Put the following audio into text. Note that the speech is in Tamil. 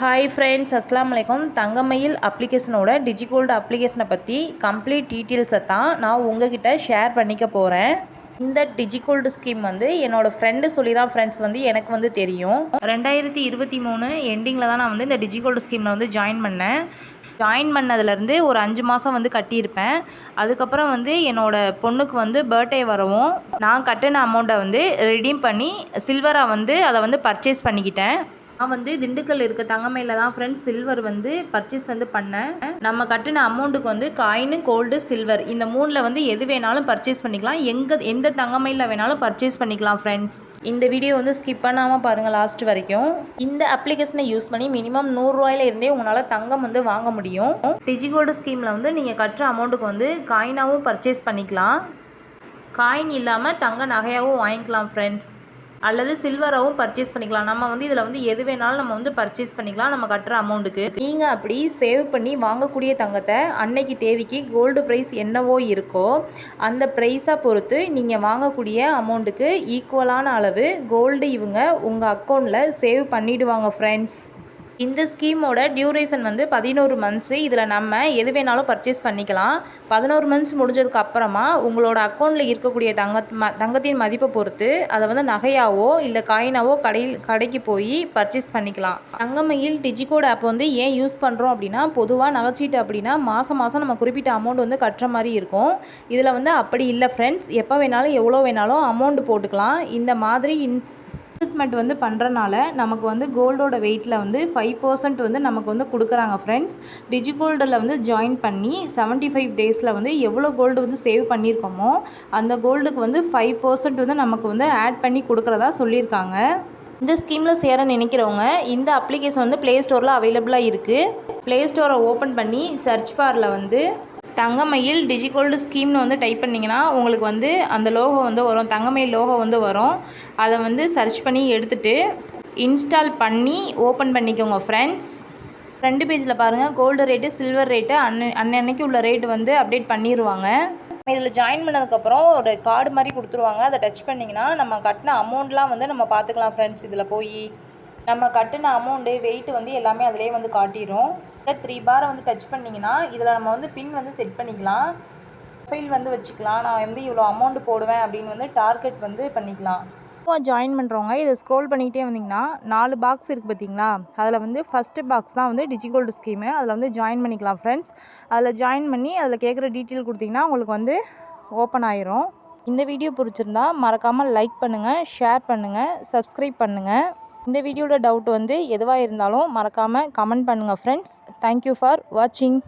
ஹாய் ஃப்ரெண்ட்ஸ் அஸ்லாம் வலைக்கம் தங்கமயில் அப்ளிகேஷனோட டிஜிகோல்டு அப்ளிகேஷனை பற்றி கம்ப்ளீட் டீட்டெயில்ஸை தான் நான் உங்ககிட்ட ஷேர் பண்ணிக்க போகிறேன் இந்த டிஜிகோல்டு ஸ்கீம் வந்து என்னோடய ஃப்ரெண்டு சொல்லி தான் ஃப்ரெண்ட்ஸ் வந்து எனக்கு வந்து தெரியும். ரெண்டாயிரத்தி இருபத்தி மூணு எண்டிங்கில் தான் நான் வந்து இந்த டிஜிகோல்டு ஸ்கீமில் வந்து ஜாயின் பண்ணேன். ஜாயின் பண்ணதுலேருந்து ஒரு அஞ்சு மாதம் வந்து கட்டியிருப்பேன். அதுக்கப்புறம் வந்து என்னோடய பொண்ணுக்கு வந்து பர்த்டே வரவும் நான் கட்டின அமௌண்ட்டை வந்து ரெடீம் பண்ணி சில்வராக வந்து அதை வந்து பர்ச்சேஸ் பண்ணிக்கிட்டேன். நான் வந்து திண்டுக்கல் இருக்க தங்கமையில் தான் ஃப்ரெண்ட்ஸ் சில்வர் வந்து பர்ச்சேஸ் வந்து பண்ணேன். நம்ம கட்டின அமௌண்ட்டுக்கு வந்து காயின் கோல்டு சில்வர் இந்த மூணில் வந்து எது வேணாலும் பர்ச்சேஸ் பண்ணிக்கலாம். எங்கே எந்த தங்கமையில் வேணாலும் பர்ச்சேஸ் பண்ணிக்கலாம் ஃப்ரெண்ட்ஸ் இந்த வீடியோ வந்து ஸ்கிப் பண்ணாமல் பாருங்கள் லாஸ்ட் வரைக்கும். இந்த அப்ளிகேஷனை யூஸ் பண்ணி மினிமம் நூறுரூவாயில இருந்தே உங்களால் தங்கம் வந்து வாங்க முடியும். டிஜிகோல்டு ஸ்கீமில் வந்து நீங்கள் கட்டுற அமௌண்ட்டுக்கு வந்து காயினாகவும் பர்ச்சேஸ் பண்ணிக்கலாம். காயின் இல்லாமல் தங்க நகையாகவும் வாங்கிக்கலாம் ஃப்ரெண்ட்ஸ் அல்லது சில்வராகவும் பர்ச்சேஸ் பண்ணிக்கலாம். நம்ம வந்து இதில் வந்து எது வேணாலும் நம்ம வந்து பர்ச்சேஸ் பண்ணிக்கலாம். நம்ம கட்டுற அமௌண்ட்டுக்கு நீங்கள் அப்படி சேவ் பண்ணி வாங்கக்கூடிய தங்கத்தை அன்னைக்கு தேவைக்கு கோல்டு ப்ரைஸ் என்னவோ இருக்கோ அந்த ப்ரைஸாக பொறுத்து நீங்கள் வாங்கக்கூடிய அமௌண்ட்டுக்கு ஈக்குவலான அளவு கோல்டு இவங்க உங்கள் அக்கௌண்ட்டில் சேவ் பண்ணிவிடுவாங்க ஃப்ரெண்ட்ஸ் இந்த ஸ்கீமோட டியூரேஷன் வந்து பதினோரு மந்த்ஸு இதில் நம்ம எது வேணாலும் பர்ச்சேஸ் பண்ணிக்கலாம். பதினோரு மந்த்ஸ் முடிஞ்சதுக்கு அப்புறமா உங்களோட அக்கௌண்ட்டில் இருக்கக்கூடிய தங்க ம தங்கத்தின் மதிப்பை பொறுத்து அதை வந்து நகையாவோ இல்லை காயினாவோ கடையில் கடைக்கு போய் பர்ச்சேஸ் பண்ணிக்கலாம். தங்கமையில் டிஜிகோட் ஆப் வந்து ஏன் யூஸ் பண்ணுறோம் அப்படின்னா பொதுவாக நகைச்சீட்டு அப்படின்னா மாதம் மாதம் நம்ம குறிப்பிட்ட அமௌண்ட் வந்து கட்டுற மாதிரி இருக்கும். இதில் வந்து அப்படி இல்லை ஃப்ரெண்ட்ஸ் எப்போ வேணாலும் எவ்வளோ வேணாலும் அமௌண்ட் போட்டுக்கலாம். இந்த மாதிரி இன் இன்வெஸ்ட்மெண்ட் வந்து பண்ணுறனால நமக்கு வந்து கோல்டோட வெயிட்டில் வந்து ஃபைவ் பர்சன்ட் வந்து நமக்கு வந்து கொடுக்குறாங்க ஃப்ரெண்ட்ஸ் டிஜி கோல்டில் வந்து ஜாயின் பண்ணி செவன்ட்டி ஃபைவ் டேஸில் வந்து எவ்வளோ கோல்டு வந்து சேவ் பண்ணியிருக்கோமோ அந்த கோல்டுக்கு வந்து ஃபைவ் பர்சன்ட் வந்து நமக்கு வந்து ஆட் பண்ணி கொடுக்குறதா சொல்லியிருக்காங்க இந்த ஸ்கீமில் சேர நினைக்கிறவங்க இந்த அப்ளிகேஷன் வந்து ப்ளே ஸ்டோரில் அவைலபிளாக இருக்குது ப்ளே ஸ்டோரை ஓப்பன் பண்ணி சர்ச் பாரில் வந்து தங்கமயில் டிஜிகோல்டு ஸ்கீம்னு வந்து டைப் பண்ணிங்கன்னா உங்களுக்கு வந்து அந்த லோகோ வந்து வரும். தங்கமயில் லோகோ வந்து வரும். அதை வந்து சர்ச் பண்ணி எடுத்துகிட்டு இன்ஸ்டால் பண்ணி ஓப்பன் பண்ணிக்கோங்க ஃப்ரெண்ட்ஸ் ஃப்ரெண்டு பேஜில் பாருங்கள் கோல்டு ரேட்டு சில்வர் ரேட்டு அன்ன அன்னன்னைக்கு உள்ள ரேட்டு வந்து அப்டேட் பண்ணிடுவாங்க இதில் ஜாயின் பண்ணதுக்கப்புறம் ஒரு கார்டு மாதிரி கொடுத்துருவாங்க. அதை டச் பண்ணிங்கன்னா நம்ம கட்டின அமௌண்ட்லாம் வந்து நம்ம பார்த்துக்கலாம் ஃப்ரெண்ட்ஸ் இதில் போய். நம்ம கட்டின அமௌண்ட்டு வெயிட்டு வந்து எல்லாமே அதிலே வந்து காட்டிடும் த்ரீ பாரை வந்து டச் பண்ணிங்கன்னா இதில் நம்ம வந்து பின் வந்து செட் பண்ணிக்கலாம். ப்ரொஃபைல் வந்து வச்சுக்கலாம். நான் வந்து இவ்வளோ அமௌண்ட் போடுவேன் அப்படின்னு வந்து டார்கெட் வந்து பண்ணிக்கலாம். ஜாயின் பண்ணுறவங்க இதை ஸ்க்ரோல் பண்ணிகிட்டே வந்தீங்கன்னா நாலு பாக்ஸ் இருக்குது பார்த்தீங்களா அதில் வந்து ஃபஸ்ட்டு பாக்ஸ் தான் வந்து டிஜிகோல்டு ஸ்கீமு அதில் வந்து ஜாயின் பண்ணிக்கலாம் ஃப்ரெண்ட்ஸ் அதில் ஜாயின் பண்ணி அதில் கேட்குற டீட்டெயில் கொடுத்திங்கன்னா உங்களுக்கு வந்து ஓப்பன் ஆயிரும். இந்த வீடியோ பிடிச்சிருந்தா மறக்காமல் லைக் பண்ணுங்கள் ஷேர் பண்ணுங்கள் சப்ஸ்கிரைப் பண்ணுங்கள் இந்த வீடியோட டவுட் வந்து எதுவாக இருந்தாலும் மறக்காமல் கமெண்ட் பண்ணுங்கள் ஃப்ரெண்ட்ஸ் தேங்க்யூ ஃபார் வாட்சிங்